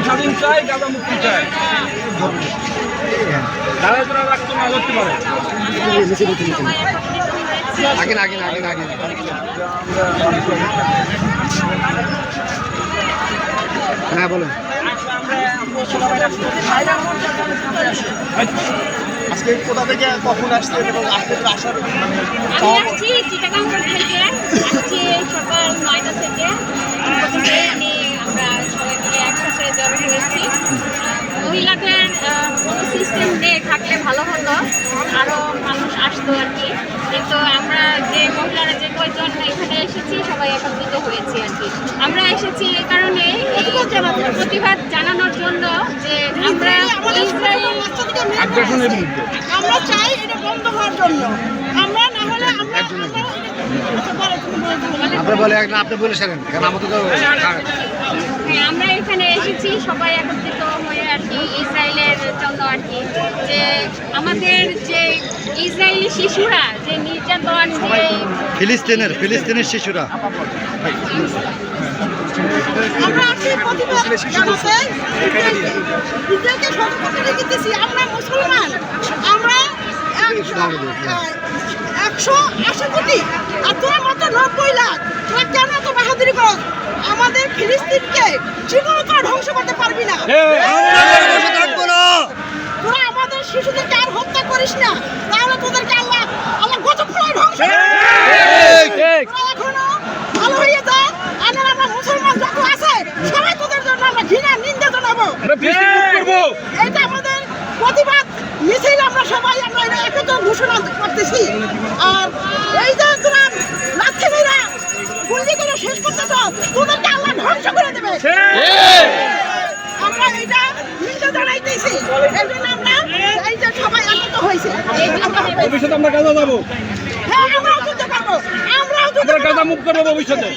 স্বাধীন চাই গাজা মুক্তি চাই দাঁড়ায় তোরা রাখতে না করতে পারে। আগে না আগে আগে আগে হ্যাঁ বলুন আজকে কোথা থেকে কখন আসছেন এবং আপনাদের আসার মানে আসছি চিটাগাং থেকে আসছি সকাল নয়টা থেকে। সিস্টেম থাকলে ভালো হতো। আরও মানুষ আসতো আর কি। কিন্তু আমরা যে মহিলারা যে কয়জন এখানে এসেছি সবাই একত্রিত হয়েছি আর কি। আমরা এসেছি এই কারণে প্রতিবাদ জানানোর জন্য যে আমরা আমরা চাই এটা বন্ধ হওয়ার জন্য। আমরা না হলে আমরা আমরা এটা- বলো, তুমি বলো, তুমি বলো। আপনি বলে আপনি বলে সারেন কারণ আমাদের তো হ্যাঁ, আমরা এখানে এসেছি সবাই একত্রিত হয়ে আর কি ইসরায়েলের জন্য আর কি যে আমাদের যে ইসরায়েলি শিশুরা যে নির্যাতন যে ফিলিস্তিনের ফিলিস্তিনের শিশুরা। আমরা আসছি প্রতিবাদ জানাতে। ইসরায়েলকে সতর্ক রেখেছি আমরা মুসলমান। আমরা একশো একশো আশি কোটি আর তোর মতো নব্বই লাখ। তোরা কেন এত বাহাদুরি করো আমাদের ফিলিস্তিনকে জীবনে ধ্বংস করতে পারবি না তোরা আমাদের শিশুদেরকে আর হত্যা করিস না তাহলে তোদেরকে আল্লাহ আল্লাহ গত ফলায় ধ্বংস। এখনও ভালো হয়ে যা আর আমরা মুসলমান যত আছে সবাই তোদের জন্য আমরা ঘৃণা নিন্দা জানাব। এটা আমাদের প্রতিবাদ। মিছিল আমরা সবাই আমরা এটা একত্র ঘোষণা করতেছি। আর এই যে তোরা লাথি মেরা গুলি করে শেষ করতে চাও তোদেরকে আল্লাহ ধ্বংস করে দেবে। আমরা এটা নিন্দা জানাইতেছি। এই জন্য আমরা এই যে সবাই একত্র হয়েছে আমরা ভবিষ্যতে আমরা গাজা যাব। হ্যাঁ আমরা গাজা মুক্ত করব ভবিষ্যতে।